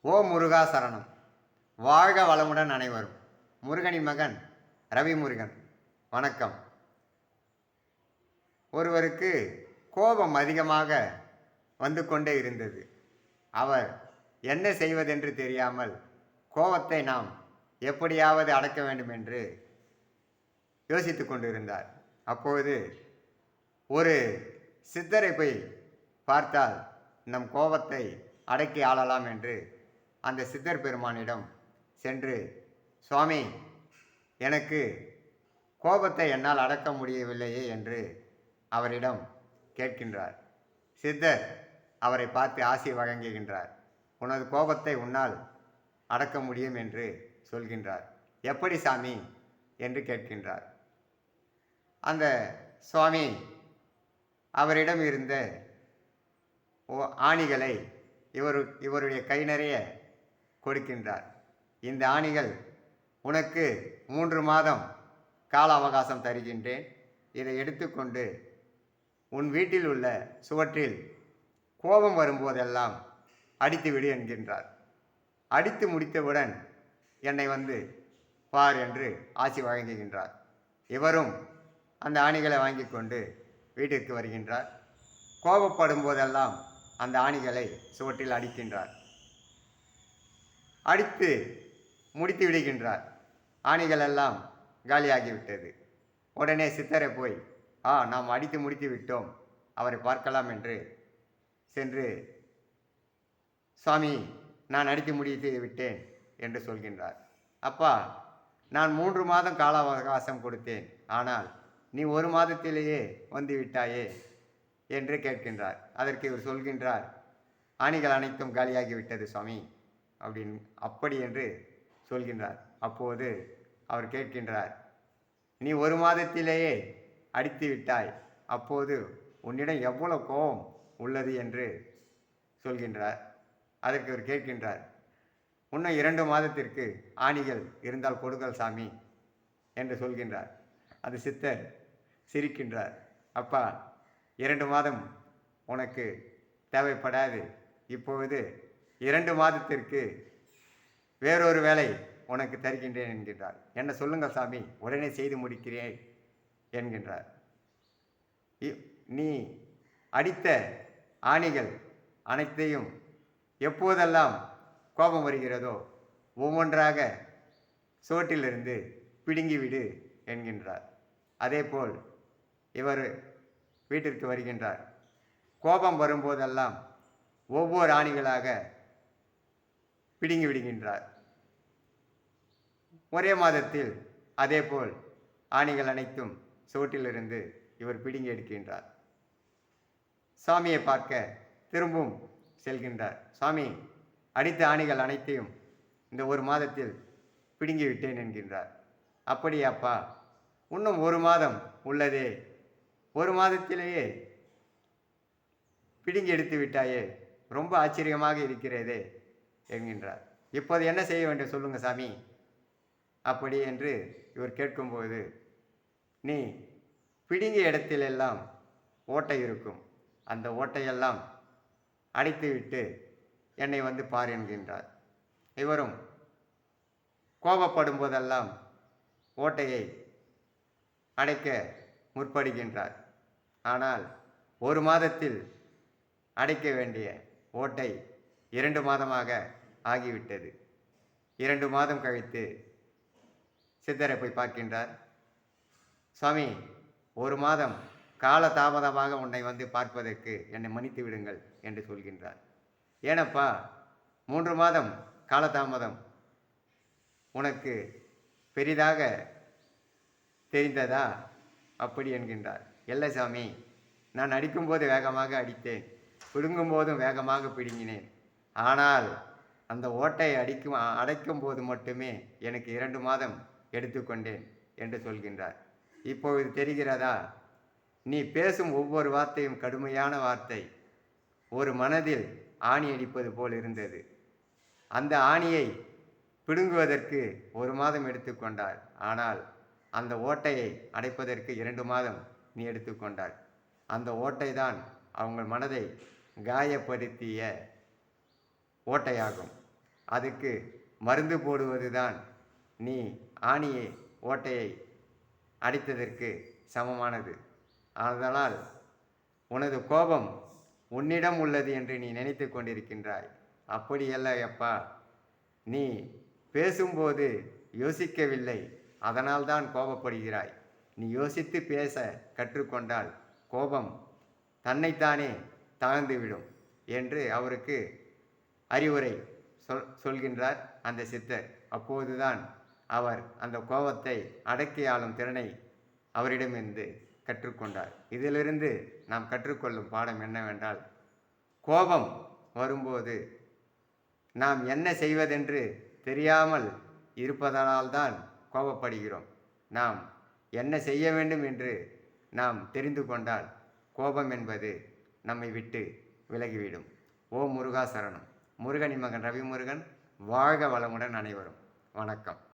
ஓ முருகா சரணம். வாழ்க வளமுடன் அனைவரும். முருகனின் மகன் ரவி முருகன் வணக்கம். ஒருவருக்கு கோபம் அதிகமாக வந்து கொண்டே இருந்தது. அவர் என்ன செய்வதென்று தெரியாமல் கோபத்தை நாம் எப்படியாவது அடக்க வேண்டும் என்று யோசித்து கொண்டிருந்தார். அப்போது ஒரு சித்தரை போய் பார்த்தால் நம் கோபத்தை அடக்கி ஆளலாம் என்று அந்த சித்தர் பெருமானிடம் சென்று சுவாமி எனக்கு கோபத்தை என்னால் அடக்க முடியவில்லையே என்று அவரிடம் கேட்கின்றார். சித்தர் அவரை பார்த்து ஆசி வழங்குகின்றார். உனது கோபத்தை உன்னால் அடக்க முடியும் என்று சொல்கின்றார். எப்படி சாமி? என்று கேட்கின்றார். அந்த சுவாமி அவரிடம் இருந்த ஓ- ஆணிகளை இவர் இவருடைய கை நிறைய கொடுக்கின்றார். இந்த ஆணிகள் உனக்கு மூன்று மாதம் கால அவகாசம் தருகின்றேன். இதை எடுத்துக்கொண்டு உன் வீட்டில் உள்ள சுவற்றில் கோபம் வரும்போதெல்லாம் அடித்து விடு என்கின்றார். அடித்து முடித்தவுடன் என்னை வந்து பார் என்று ஆசி வழங்குகின்றார். இவரும் அந்த ஆணிகளை வாங்கி கொண்டு வீட்டிற்கு வருகின்றார். கோபப்படும் போதெல்லாம் அந்த ஆணிகளை சுவற்றில் அடிக்கின்றார். அடித்து முடித்து விடுகின்றார். ஆணிகள் எல்லாம் காலியாகிவிட்டது. உடனே சித்தரை போய் ஆ நாம் அடித்து முடித்து விட்டோம். அவரை பார்க்கலாம் என்று சென்று சுவாமி நான் அடித்து முடித்து விட்டேன் என்று சொல்கின்றார். அப்பா நான் மூன்று மாதம் கால அவகாசம் கொடுத்தேன். ஆனால் நீ ஒரு மாதத்திலேயே வந்து விட்டாயே என்று கேட்கின்றார். அதற்கு இவர் சொல்கின்றார் ஆணிகள் அனைத்தும் காலியாகிவிட்டது சுவாமி அப்படின்னு அப்படி என்று சொல்கின்றார். அப்போது அவர் கேட்கின்றார் நீ ஒரு மாதத்திலேயே அடித்து விட்டாய். அப்போது உன்னிடம் எவ்வளவு கோபம் உள்ளது என்று சொல்கின்றார். அதற்கு அவர் கேட்கின்றார் இன்னும் இரண்டு மாதத்திற்கு ஆணிகள் இருந்தால் கொடுங்கள் சாமி என்று சொல்கின்றார். அது சித்தர் சிரிக்கின்றார். அப்பா இரண்டு மாதம் உனக்கு தேவைப்படாது. இப்பொழுது இரண்டு மாதத்திற்கு வேறொரு வேலை உனக்கு தருகின்றேன் என்கின்றார். என்ன சொல்லுங்கள் சாமி உடனே செய்து முடிக்கிறேன் என்கின்றார். இ- நீ அடித்த ஆணிகள் அனைத்தையும் எப்போதெல்லாம் கோபம் வருகிறதோ ஒவ்வொன்றாக சுவற்றிலிருந்து பிடுங்கிவிடு என்கின்றார். அதேபோல் இவர் வீட்டிற்கு வருகின்றார். கோபம் வரும்போதெல்லாம் ஒவ்வொரு ஆணிகளாக பிடுங்கி விடுகின்றார். ஒரே மாதத்தில் அதேபோல் ஆணிகள் அனைத்தும் சுவற்றிலிருந்து இவர் பிடுங்கி எடுக்கின்றார். சாமியை பார்க்க திரும்பவும் செல்கின்றார். சாமி அடித்த ஆணிகள் அனைத்தையும் இந்த ஒரு மாதத்தில் பிடுங்கி விட்டேன் என்கின்றார். அப்படியாப்பா இன்னும் ஒரு மாதம் உள்ளதே ஒரு மாதத்திலேயே பிடுங்கி எடுத்து விட்டாயே? ரொம்ப ஆச்சரியமாக இருக்கிறதே என்கின்றார். இப்போது என்ன செய்ய வேண்டும்? சொல்லுங்க சாமி. அப்படி என்று இவர் கேட்கும்போது நீ பிடுங்கிய இடத்திலெல்லாம் ஓட்டை இருக்கும். அந்த ஓட்டையெல்லாம் அடைத்துவிட்டு என்னை வந்து பார் என்கின்றார். இவரும் கோபப்படும் போதெல்லாம் ஓட்டையை அடைக்க முற்படுகின்றார். ஆனால் ஒரு மாதத்தில் அடைக்க வேண்டிய ஓட்டை இரண்டு மாதமாக ஆகிவிட்டது. இரண்டு மாதம் கழித்து சித்தரை போய் பார்க்கின்றார். சுவாமி ஒரு மாதம் கால தாமதமாக உன்னை வந்து பார்ப்பதற்கு என்னை மன்னித்து விடுங்கள் என்று சொல்கின்றார். ஏனப்பா மூன்று மாதம் காலதாமதம் உனக்கு பெரிதாக தெரிந்ததா? அப்படி என்கின்றார். இல்லை சாமி நான் அடிக்கும்போது வேகமாக அடித்தேன் பிடுங்கும் போதும் வேகமாக பிடுங்கினேன். ஆனால் அந்த ஓட்டை அடிக்கும் அடைக்கும் போது மட்டுமே எனக்கு இரண்டு மாதம் எடுத்துக்கொண்டேன் என்று சொல்கின்றார். இப்பொழுது தெரிகிறதா? நீ பேசும் ஒவ்வொரு வார்த்தையும் கடுமையான வார்த்தை. ஒரு மனதில் ஆணி அடிப்பது போல் இருந்தது. அந்த ஆணியை பிடுங்குவதற்கு ஒரு மாதம் எடுத்துக்கொண்டார் ஆனால் அந்த ஓட்டையை அடைப்பதற்கு இரண்டு மாதம் நீ எடுத்துக்கொண்டாய் அந்த ஓட்டை தான் அவங்க மனதை காயப்படுத்திய ஓட்டையாகும். அதுக்கு மருந்து போடுவது தான் நீ ஆணியை ஓட்டையை அடித்ததற்கு சமமானது. அதனால் உனது கோபம் உன்னிடம் உள்ளது என்று நீ நினைத்து கொண்டிருக்கின்றாய். அப்படியல்ல எப்பா நீ பேசும்போது யோசிக்கவில்லை. அதனால்தான் கோபப்படுகிறாய். நீ யோசித்து பேச கற்றுக்கொண்டால் கோபம் தன்னைத்தானே தாழ்ந்துவிடும் என்று அவருக்கு அறிவுரை சொல் சொல்கின்றார் அந்த சித்தர். அப்போதுதான் அவர் அந்த கோபத்தை அடக்கி ஆளும் திறனை அவரிடமிருந்து கற்றுக்கொண்டார். இதிலிருந்து நாம் கற்றுக்கொள்ளும் பாடம் என்னவென்றால் கோபம் வரும்போது நாம் என்ன செய்வதென்று தெரியாமல் இருப்பதனால்தான் கோபப்படுகிறோம். நாம் என்ன செய்ய வேண்டும் என்று நாம் தெரிந்து கொண்டால் கோபம் என்பது நம்மை விட்டு விலகிவிடும். ஓ முருகா சரணம் முருகனின் மகன் ரவிமுருகன் வாழ்க வளமுடன் அனைவரும். வணக்கம்.